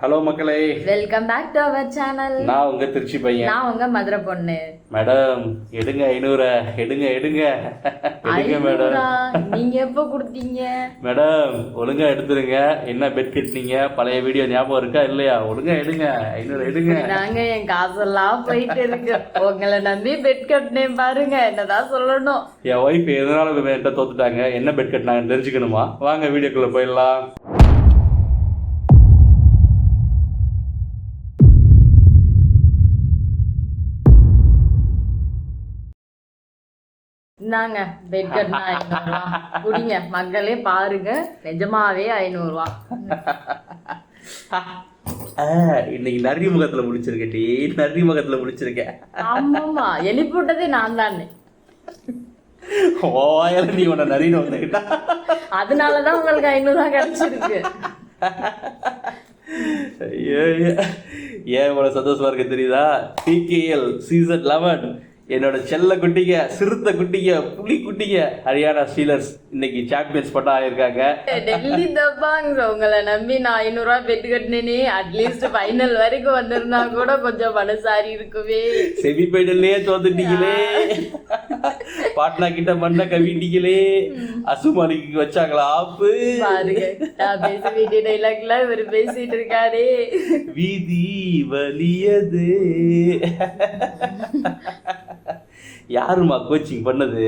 Hello மக்களே. Welcome back to our channel நான் உங்க திருச்சி பையன். நான் உங்க மதுரை பொண்ணு. மேடம் எடுங்க ஐநூறு. எடுங்க எடுங்க. எடுங்க மேடம்? நீங்க எப்போ கொடுத்தீங்க? மேடம் ஒழுங்கா எடுத்துருங்க. என்ன பெட் கட்டினீங்க? பழைய வீடியோ ஞாபகம் இருக்கா? இல்லையா? ஒழுங்கா எடுங்க. ஐநூறு எடுங்க. நாங்க என் காசெல்லாம் போயிட்டு இருக்கு. உங்களை நம்பி பெட் கட்டினேன் பாருங்க. என்னதான் சொல்லணும். என் ஒய்ஃப் எதனால என்கிட்ட தோத்துட்டாங்க? என்ன பெட் கட்டினாங்கன்னு தெரிஞ்சுக்கணுமா? வாங்க வீடியோக்குள்ள போயிடலாம். இந்தாங்க பெட் கட்டினா ஐநூறுவா. குடிங்க. மக்களே பாருங்க. நிஜமாவே ஐநூறுவா. இன்னைக்கு நரி முகத்துல முடிச்சிருக்கேன் டி நரி முகத்துல முடிச்சிருக்கேன். ஆமாமா எழுப்பி விட்டதே நான் தானே. ஓயால நீ உன்னை நரின்னு வந்துக்கிட்டா அதனாலதான் உங்களுக்கு ஐநூறுவா கிடைச்சிருக்கு. ஐயோ. ஏன் இவ்வளவு சந்தோஷமா இருக்கு தெரியுதா? டிகேஎல் சீசன் லெவன் என்னோட செல்ல குட்டிங்க சிறுத்தை குட்டிங்க புலி குட்டிங்க ஹரியானா ஸ்டீலர்ஸ் இன்னைக்கு சாம்பியன்ஸ் பட்டம் ஆயிருக்காங்க. டெல்லி தப்பாங்க உங்களை நம்பி நான் ஐநூறுவா பெட் கட்டினேனே அட்லீஸ்ட் ஃபைனல் வரைக்கும் வந்திருந்தா கூட கொஞ்சம் மனசாரி இருக்குமே. செமி ஃபைனல்லே தோத்துட்டீங்களே பாட்னா கிட்ட மண்ண கவிட்டீங்களே. அசுமானிக்கு வச்சாங்களா ஆப்பு? பாருங்க நான் பேச வேண்டிய டைலாக்லாம் இவர் பேசிட்டு இருக்காரே. வீதி வலியது. யாருமா கோச்சிங் பண்ணது?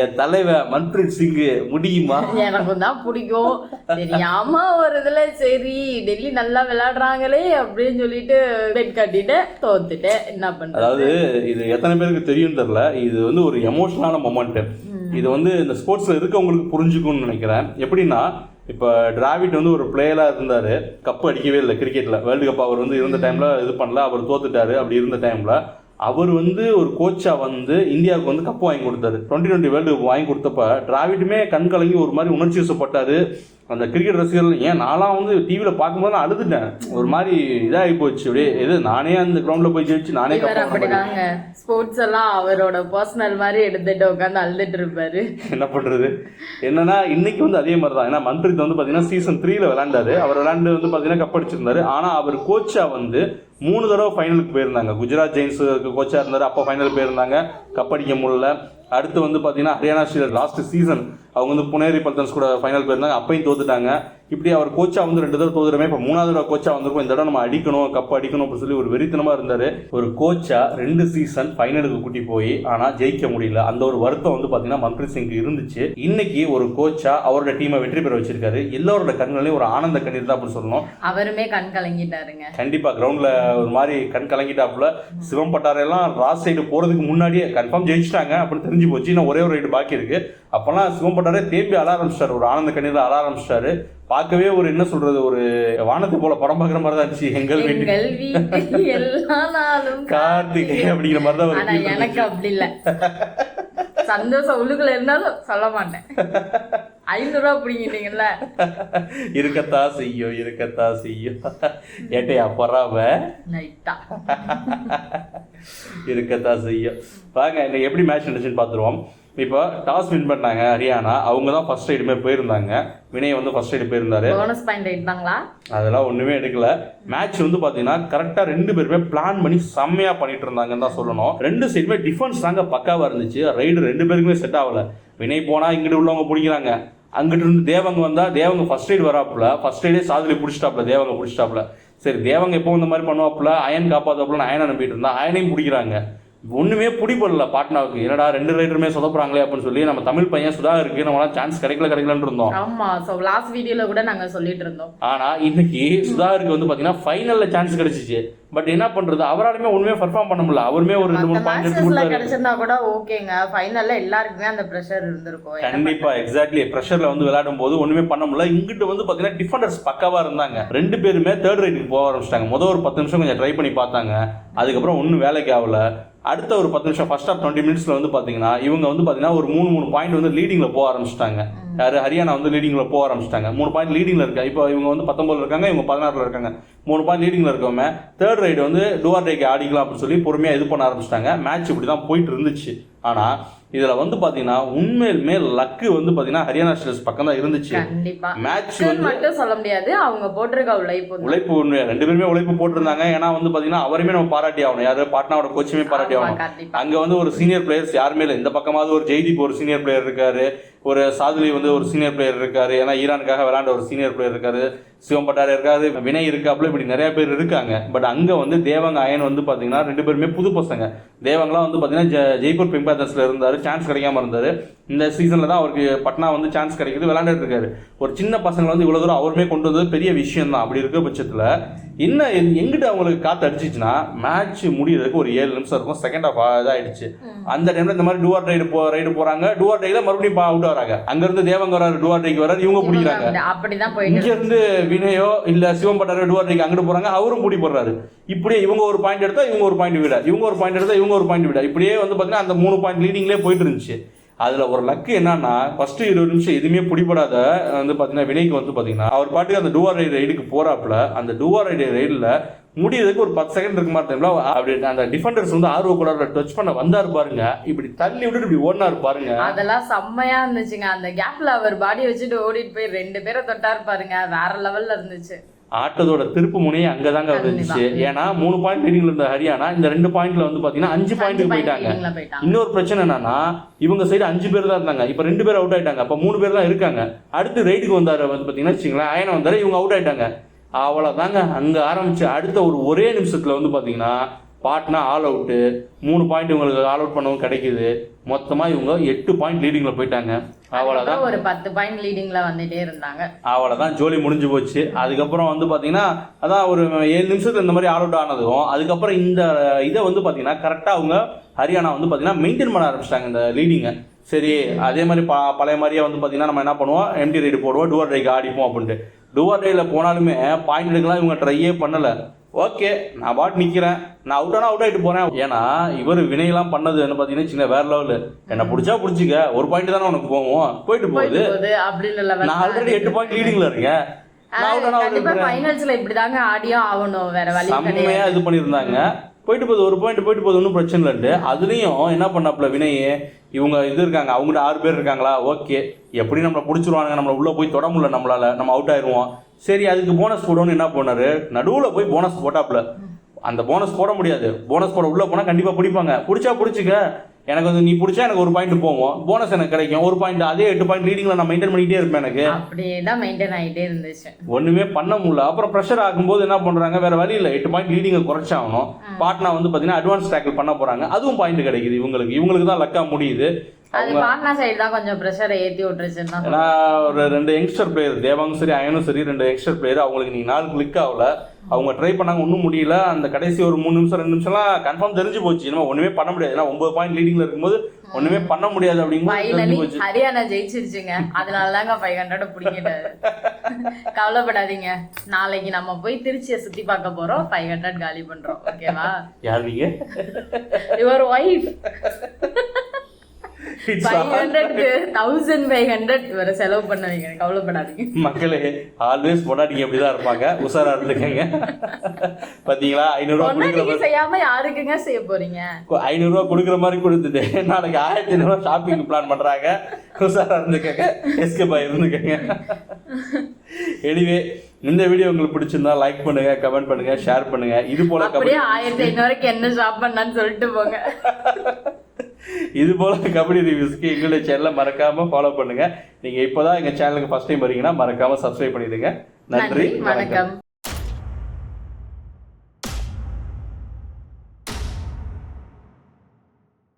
என் தலைவன் மன்பிரீத் சிங் முடியுமா? எனக்கும் தான் பிடிக்கும். தெரியாம ஒரு இதுல சரி டெல்லி நல்லா விளையாடுறாங்களே அப்படின்னு சொல்லிட்டு பெட் கட்டிட்டேன் தோத்துட்டேன் என்ன பண்றது? அதாவது இது எத்தனை பேருக்கு தெரியும் தெரியல. இது வந்து ஒரு எமோஷனலான மொமெண்ட் இது வந்து இந்த ஸ்போர்ட்ஸ்ல இருக்கவங்களுக்கு புரிஞ்சுக்கும்னு நினைக்கிறேன். எப்படின்னா இப்போ டிராவிட் வந்து ஒரு பிளேயராக இருந்தார். கப் அடிக்கவே இல்லை கிரிக்கெட்டில் வேர்ல்டு கப் அவர் வந்து இருந்த டைமில் இது பண்ணல. அவர் தோத்துட்டாரு. அப்படி இருந்த டைமில் அவர் வந்து ஒரு கோச்சா வந்து இந்தியாவுக்கு வந்து கப் வாங்கி கொடுத்தாரு. டுவெண்ட்டி டுவெண்ட்டி வேர்ல்டு வாங்கி கொடுத்தப்ப டிராவிட்டுமே கண் கலங்கி ஒரு மாதிரி உணர்ச்சி வசப்பட்டாரு. அந்த கிரிக்கெட் ரசிகர்கள் ஏன் நான்லாம் வந்து டிவியில் பார்க்கும்போது நான் அழுதுட்டேன். ஒரு மாதிரி இதாகி போச்சு. அப்படியே எது நானே அந்த கிரவுண்டில் போய் ஜெயிச்சு நானே அப்படிதாங்க. ஸ்போர்ட்ஸ் எல்லாம் அவரோட பர்சனல் மாதிரி எடுத்துட்டு உட்காந்து அழுதுட்டு இருப்பாரு. என்ன பண்றது? என்னன்னா இன்னைக்கு வந்து அதே மாதிரி தான் ஏன்னா மன்பிரீத் வந்து பாத்தீங்கன்னா சீசன் த்ரீல விளையாண்டாரு. அவர் விளையாண்டு வந்து பாத்தீங்கன்னா கப் அடிச்சிருந்தாரு. ஆனா அவர் கோச்சா வந்து மூணு தடவை ஃபைனலுக்கு போயிருந்தாங்க. குஜராத் ஜெயின்ஸ் கோச்சாக இருந்தார் அப்போ ஃபைனல் போயிருந்தாங்க. கப் அடிக்க முடியல அடுத்து வந்து பாத்தீங்கன்னா ஹரியானா ஸ்டீலர் லாஸ்ட் சீசன் அவங்க வந்து புனேரி பல்தன்ஸ் கூட ஃபைனல் போயிருந்தாங்க அப்பையும் தோத்துட்டாங்க. இப்படி அவர் கோச்சா வந்து ரெண்டு தடவை தோதுறமே இப்போ மூணாவது தடவை கோச்சா வந்திருக்கும். இந்த தடவை நம்ம அடிக்கணும் கப் அடிக்கணும் அப்படின்னு சொல்லி ஒரு வெறித்தனமா இருந்தாரு. ஒரு கோச்சா ரெண்டு சீசன் ஃபைனலுக்கு கூட்டி போய் ஆனா ஜெயிக்க முடியல. அந்த ஒரு வருத்தம் வந்து பாத்தீங்கன்னா மன்பிரீத் சிங் இருந்துச்சு. இன்னைக்கு ஒரு கோச்சா அவரோட டீமை வெற்றி பெற வச்சிருக்காரு. எல்லாரோட கண்களையும் ஒரு ஆனந்த கண்ணீர் தான் அப்படின்னு சொல்லணும். அவருமே கண் கலங்கிட்டாருங்க. கண்டிப்பா கிரவுண்ட்ல ஒரு மாதிரி கண் கலங்கிட்டாப்புல. சிவம் பட்டாரெல்லாம் ராஸ் சைடு போறதுக்கு முன்னாடியே கன்ஃபார்ம் ஜெயிச்சிட்டாங்க அப்படின்னு தெரிஞ்சு போச்சு. இன்னும் ஒரே ஒரு ரைடு பாக்கி இருக்கு. அப்பெல்லாம் சிவம் பட்டாரே தேம்பி அழ ஆரம்பிச்சிட்டாரு. ஒரு ஆனந்த கண்ணீர் அழ ஆரம்பிச்சிட்டாரு. பார்க்கவே ஒரு என்ன சொல்றது ஒரு வானத்தை போல படம் பார்க்குற மாதிரி தான் இருந்துச்சு. எங்கள் வீட்டு கார்த்திகை அப்படிங்கிற மாதிரி தான் எனக்கு அப்படி இல்ல. சந்தோஷம் உள்ளுக்குள்ள இருந்தாலும் சொல்ல மாட்டேன். ஐநூறு ரூபா பிடிங்கிட்டீங்கல்ல. இருக்கத்தா செய்யும் இருக்கத்தா செய்யும். ஏட்டையா பொறாம? லைட்டா இருக்கத்தா செய்யும். வாங்க இன்னைக்கு எப்படி மேட்ச் நடந்துச்சுன்னு பார்த்துருவோம். இப்போ டாஸ் வின் பண்ணாங்க ஹரியானா. அவங்க தான் ஃபர்ஸ்ட் ரைடுமே போயிருந்தாங்க. வினய் வந்து ஃபர்ஸ்ட் ரைடு போயிருந்தாரு. போனஸ் பாயிண்ட் எடுத்தாங்களா? அதெல்லாம் ஒன்றுமே எடுக்கல. மேட்ச் வந்து பார்த்தீங்கன்னா கரெக்டாக ரெண்டு பேருமே பிளான் பண்ணி செம்மையாக பண்ணிட்டு இருந்தாங்கன்னு தான் சொல்லணும். ரெண்டு சைடுமே டிஃபென்ஸ் தாங்க பக்காவாக இருந்துச்சு. ரைடு ரெண்டு பேருக்குமே செட் ஆகல. வினய் போனால் இங்கிட்டு உள்ளவங்க பிடிக்கிறாங்க. அங்கிட்டு இருந்து தேவங்க வந்தால் தேவங்க ஃபர்ஸ்ட் ரைடு வராப்புல. ஃபர்ஸ்ட் ரைடே சாதுலி பிடிச்சிட்டாப்புல தேவங்க பிடிச்சிட்டாப்புல. சரி தேவங்க எப்போ இந்த மாதிரி பண்ணுவாப்புல அயன் காப்பாத்தாப்புல அயனை நம்பிட்டு இருந்தா அயனையும் பிடிக்கிறாங்க. ஒண்ணுமே பிடிபடல பாட்னாவுக்கு. என்னடா ரெண்டு ரைடருமே சொதப்புறாங்களே அப்படின்னு சொல்லி நம்ம தமிழ் பையன் சுதா இருக்கு நம்மளால சான்ஸ் கிடைக்கல கிடைக்கலன்னு இருந்தோம். ஆமா சோ லாஸ்ட் வீடியோல கூட நாங்க சொல்லிட்டு இருந்தோம். ஆனா இன்னைக்கு சுதாகருக்கு வந்து பாத்தீங்கன்னா ஃபைனல்ல சான்ஸ் கிடைச்சிச்சு. பட் என்ன பண்றது? அவராலுமே ஒண்ணுமே பெர்ஃபார்ம் பண்ண முடியல. அவருமே ஒரு ரெண்டு மூணு பாயிண்ட் எடுத்து கொடுத்தாரு. கிடைச்சிருந்தா கூட ஓகேங்க. ஃபைனல்ல எல்லாருக்குமே அந்த பிரஷர் இருந்திருக்கும். கண்டிப்பா எக்ஸாக்ட்லி ப்ரெஷர்ல வந்து விளையாடும் போது ஒண்ணுமே பண்ண முடியல. இங்கிட்டு வந்து பாத்தீங்கன்னா டிஃபெண்டர்ஸ் பக்காவா இருந்தாங்க. ரெண்டு பேருமே தேர்ட் ரைட்டுக்கு போக ஆரம்பிச்சிட்டாங்க. முதல் ஒரு பத்து நிமிஷம் கொஞ்சம் ட்ரை பண்ணி பார்த்தாங்க. அதுக்கப்புறம் ஒன்றும் வேலைக்கு ஆகல. அடுத்த ஒரு பத்து நிமிஷம் ஃபர்ஸ்ட் ஆஃப் டுவெண்ட்டி மினிட்ஸ்ல வந்து பாத்தீங்கன்னா இவங்க வந்து பாத்தீங்கன்னா ஒரு மூணு மூணு பாயிண்ட் வந்து லீடிங்ல போக ஆரம்பிச்சிட்டாங்க. யார்? ஹரியானா வந்து லீடிங்கில் போக ஆரம்பிச்சிட்டாங்க. மூணு பாயிண்ட் லீடிங்கில் இருக்காங்க இப்போ இவங்க வந்து பத்தொம்பதில் இருக்காங்க இவங்க பதினாறுல இருக்காங்க. மூணு பாயிண்ட் லீடிங்கில் இருக்கவங்க தேர்ட் ரைடு வந்து டூஆர் டேக்கு ஆடிக்கலாம் அப்படின்னு சொல்லி பொறுமையாக இது பண்ண ஆரம்பிச்சிட்டாங்க. மேட்ச் இப்படி தான் போயிட்டு இருந்துச்சு. ஆனா இதுல வந்து பாத்தீங்கன்னா உண்மையிலுமே லக்கு வந்து பாத்தீங்கன்னா ஹரியானா ஸ்டேட்ஸ் பக்கம் தான் இருந்துச்சு மேட்ச் மட்டும் சொல்ல முடியாது. அவங்க போட்டிருக்க உழைப்பு. உழைப்பு ரெண்டு பேருமே உழைப்பு போட்டிருந்தாங்க. ஏன்னா வந்து பாத்தீங்கன்னா அவருமே நம்ம பாராட்டி ஆகணும். யாரு? பாட்னாவோட கோச்சுமே பாராட்டி ஆகணும். அங்க வந்து ஒரு சீனியர் பிளேயர்ஸ் யாருமே இல்லை. இந்த பக்கமாவது ஒரு ஜெய்தீப் ஒரு சீனியர் பிளேயர் இருக்காரு. ஒரு சாதுலி வந்து ஒரு சீனியர் பிளேயர் இருக்காரு. ஏன்னா ஈரானுக்காக விளையாண்ட ஒரு சீனியர் பிளேயர் இருக்காரு. சிவம் பட்டார் வினை வினய் இருக்காப்புல இப்படி நிறைய பேர் இருக்காங்க. பட் அங்கே வந்து தேவங்க அயன் வந்து பார்த்தீங்கன்னா ரெண்டு பேருமே புது பசங்க. தேவங்களாம் வந்து பார்த்தீங்கன்னா ஜெய்ப்பூர் பிங்க் பேத்தர்ஸ்ல இருந்தார் சான்ஸ் கிடைக்காம இருந்தார். இந்த சீசன்ல தான் அவருக்கு பட்னா வந்து சான்ஸ் கிடைக்குது. விளையாண்டுட்டு இருக்காரு. ஒரு சின்ன பசங்களை வந்து இவ்வளவு தூரம் அவருமே கொண்டு வந்தது பெரிய விஷயம் தான் அப்படி இருக்க பட்சத்துல என்ன எங்கிட்ட அவங்களுக்கு காத்து அடிச்சிச்சுன்னா மேட்ச் முடியறதுக்கு ஒரு ஏழு நிமிஷம் இருக்கும். செகண்ட் ஆஃப் இதாயிடுச்சு. அந்த டைம்ல இந்த மாதிரி டூஆர் ரைடு போ ரைடு போறாங்க. டூஆர் ரைடுல மறுபடியும் அவுட் வராங்க. அங்க இருந்து தேவங்க வராரு டூஆர் ரைக்கு வராரு இவங்க பிடிக்கிறாங்க. அப்படி- அப்படிதான் போயிட்டு இங்க இருந்து வினயோ இல்ல சிவம் பட்டாரோ டூஆர் ரைக்கு அங்கிட்டு போறாங்க. அவரும் பிடி போடுறாரு. இப்படியே இவங்க ஒரு பாயிண்ட் எடுத்தா இவங்க ஒரு பாயிண்ட் விட. இவங்க ஒரு பாயிண்ட் எடுத்தா இவங்க ஒரு பாயிண்ட் விட. இப்படியே வந்து பாத்தீங்கன்னா அந்த மூணு பாயிண்ட் லீடிங்லேயே போயிட்டு இருந்துச்சு. அதில் ஒரு லக்கு என்னன்னா ஃபர்ஸ்ட் இருபது நிமிஷம் எதுவுமே பிடிபடாத வந்து பார்த்தீங்கன்னா வினைக்கு வந்து பார்த்தீங்கன்னா அவர் பாட்டுக்கு அந்த டூஆர் ரைடு ரைடுக்கு போறாப்புல அந்த டூஆர் ரைடு ரைடில் முடியறதுக்கு ஒரு பத்து செகண்ட் இருக்க மாதிரி டைம்ல அப்படி அந்த டிஃபெண்டர்ஸ் வந்து ஆர்வ கூட டச் பண்ண வந்தாரு பாருங்க. இப்படி தள்ளி விட்டுட்டு இப்படி ஓடினாரு பாருங்க. அதெல்லாம் செம்மையா இருந்துச்சுங்க. அந்த கேப்ல அவர் பாடி வச்சுட்டு ஓடிட்டு போய் ரெண்டு பேரை தொட்டாரு பாருங்க. வேற லெவல்ல இருந்துச்சு. ஆட்டத்தோட திருப்பு முனையே அங்கதாங்க இருந்துச்சு. ஏன்னா மூணு பாயிண்ட் லீடிங்ல இருந்த ஹரியானா இந்த ரெண்டு பாயிண்ட்ல வந்து பாத்தீங்கன்னா அஞ்சு பாயிண்ட்டுக்கு போயிட்டாங்க. இன்னொரு பிரச்சனை என்னன்னா இவங்க சைடு அஞ்சு பேர் தான் இருந்தாங்க. இப்ப ரெண்டு பேர் அவுட் ஆயிட்டாங்க. அப்ப மூணு பேர் தான் இருக்காங்க. அடுத்து ரைடுக்கு வந்தாரு வந்து பாத்தீங்கன்னா வச்சுங்களேன் அயன வந்தாரு இவங்க அவுட் ஆயிட்டாங்க. அவ்வளவுதாங்க. அங்க ஆரம்பிச்சு அடுத்த ஒரு ஒரே நிமிஷத்துல வந்து பாத்தீங்கன்னா பாட்னா ஆல் அவுட்டு மூணு பாயிண்ட் இவங்களுக்கு ஆல் அவுட் பண்ணவும் கிடைக்குது. மொத்தமா இவங்க எட்டு பாயிண்ட் லீடிங்ல போயிட்டாங்க. அவ்வளவுதான். அதுக்கப்புறம் ஒரு பத்து பாயிண்ட் லீடிங்ல வந்துட்டே இருந்தாங்க. அவ்வளோதான் ஜோலி முடிஞ்சு போச்சு. அதுக்கப்புறம் வந்து பார்த்தீங்கன்னா அதான் ஒரு ஏழு நிமிஷத்துல இந்த மாதிரி ஆல் அவுட் ஆனதும் அதுக்கப்புறம் இந்த இதை வந்து பார்த்தீங்கன்னா கரெக்டாக அவங்க ஹரியானா வந்து பார்த்தீங்கன்னா மெயின்டைன் பண்ண ஆரம்பிச்சிட்டாங்க இந்த லீடிங்கை சரி அதே மாதிரி ப பழைய மாதிரியே வந்து பார்த்தீங்கன்னா நம்ம என்ன பண்ணுவோம்? எம்டி ரைடு போடுவோம். டூஆர் ரைக்கு ஆடிப்போம் அப்படின்ட்டு. டூஆர் ரைடில் போனாலுமே பாயிண்ட் எடுக்கலாம் இவங்க ட்ரையே பண்ணலை. ஓகே நான் பாட்டு நிற்கிறேன் நான் அவுட் ஆனால் அவுட் ஆகிட்டு போகிறேன் ஏன்னா இவர் வினையெல்லாம் பண்ணது என்ன பார்த்தீங்கன்னா சின்ன வேற லெவலு என்னை பிடிச்சா பிடிச்சிக்க. ஒரு பாயிண்ட் தானே உனக்கு போவோம். போயிட்டு போகுது. நான் ஆல்ரெடி எட்டு பாயிண்ட் லீடிங்ல இருக்கேன். கண்டிப்பா. ஃபைனல்ஸ்ல இப்படிதாங்க ஆடியும் ஆகணும். வேற வழி செம்மையா இது பண்ணியிருந்தாங்க. போயிட்டு போகுது ஒரு பாயிண்ட் போயிட்டு போகுது ஒன்றும் பிரச்சனை இல்லை அதுலேயும் என்ன பண்ணாப்புல வினய் இவங்க இது இருக்காங்க அவங்ககிட்ட ஆறு பேர் இருக்காங்களா? ஓகே. எப்படி நம்மளை பிடிச்சிருவானுங்க? நம்மளை உள்ளே போய் தொட முடியல நம்மளால். நம்ம அவுட் ஆயிடுவோம். சரி அதுக்கு போனஸ் போடணும்னு என்ன பண்ணார்? நடுவில் போய் போனஸ் போட்டாப்புல. அந்த போனஸ் போட முடியாது. போனஸ் போட உள்ளே போனால் கண்டிப்பாக பிடிப்பாங்க. பிடிச்சா பிடிச்சிக்க. எனக்கு வந்து நீ பிடிச்சா எனக்கு ஒரு பாயிண்ட் போவோம். போனஸ் எனக்கு கிடைக்கும். ஒரு பாயிண்ட் அதே எட்டு பாயிண்ட் லீடிங்ல நான் மெயின்டைன் பண்ணிக்கிட்டே இருப்பேன் எனக்கு. அப்படியே தான் மெயின்டைன் ஆயிட்டே இருந்துச்சு. ஒண்ணுமே பண்ண முடியல. அப்புறம் ப்ரெஷர் ஆகும்போது என்ன பண்றாங்க? வேற வழி இல்லை. எட்டு பாயிண்ட் லீடிங்கை குறைச்சாகணும். பாட்னா வந்து பாத்தீங்கன்னா அட்வான்ஸ் டேக்கிள் பண்ண போறாங்க. அதுவும் பாயிண்ட் கிடைக்குது இவங்களுக்கு. இவங்களுக்கு தான் லக்கா முடியுது. அது பாட்னா சைடு தான் கொஞ்சம் ப்ரெஷரை ஏத்தி விட்டுருச்சுன்னு தான் ஏன்னா ஒரு ரெண்டு யங்ஸ்டர் பிளேயர் தேவாங்கும் சரி அயனும் சரி ரெண்டு யங்ஸ்டர் பிளேயர் அவங்களுக்கு நீ நாள் கிளிக் ஆகல. அவங்க ட்ரை பண்ணாங்க ஒன்றும் முடியல. அந்த கடைசி ஒரு மூணு நிமிஷம் ரெண்டு நிமிஷம்லாம் கன்ஃபார்ம் தெரிஞ்சு போச்சு. நம்ம ஒண்ணுமே பண்ண முடியாது. ஏன்னா ஒன்பது பாயிண்ட் லீடிங்ல இருக்கும்போது ஒண்ணுமே பண்ண முடியாது அப்படிங்கும்போது ஹரியானா ஜெயிச்சிருச்சுங்க. அதனால தாங்க ஃபைவ் ஹண்ட்ரட் பிடிக்கிட்டாரு கவலைப்படாதீங்க. நாளைக்கு நம்ம போய் திருச்சியை சுத்தி பார்க்க போறோம். ஃபைவ் ஹண்ட்ரட் காலி பண்றோம். ஓகேவா யார் நீங்க? யுவர் ஒய்ஃப் ஃபைவ் ஹண்ட்ரட்க்கு தௌசண்ட் ஃபைவ் ஹண்ட்ரட் இவரை செலவு பண்ணுவீங்க கவலைப்படாதீங்க. மக்களே ஆல்வேஸ் பொண்டாட்டிங்க அப்படிதான் இருப்பாங்க. உஷாரா இருந்துக்கங்க. பாத்தீங்களா? ஐநூறுரூவா கொடுக்குற செய்யாம யாருக்குங்க செய்ய போறீங்க? மாதிரி ஐநூறுரூவா கொடுக்குற மாதிரி கொடுத்துட்டு நாளைக்கு ஆயிரத்தி ஐநூறுரூவா ஷாப்பிங் பிளான் பண்றாங்க. உஷாரா இருந்துக்கங்க. இருந்துக்கங்க. எனிவே இந்த வீடியோ உங்களுக்கு பிடிச்சிருந்தா லைக் பண்ணுங்க கமெண்ட் பண்ணுங்க ஷேர் பண்ணுங்க. இது போல அப்படியே ஆயிரத்தி ஐநூறுக்கு என்ன ஷாப் பண்ணான்னு சொல்லிட்டு போங்க. இது போல கபடி ரிவ்யூஸ்க்கு எங்களுடைய சேனலை மறக்காம ஃபாலோ பண்ணுங்க. நீங்க இப்போதான் எங்க சேனலுக்கு ஃபர்ஸ்ட் டைம் வரீங்கன்னா மறக்காம சப்ஸ்கிரைப் பண்ணிடுங்க. நன்றி நன்றி வணக்கம்.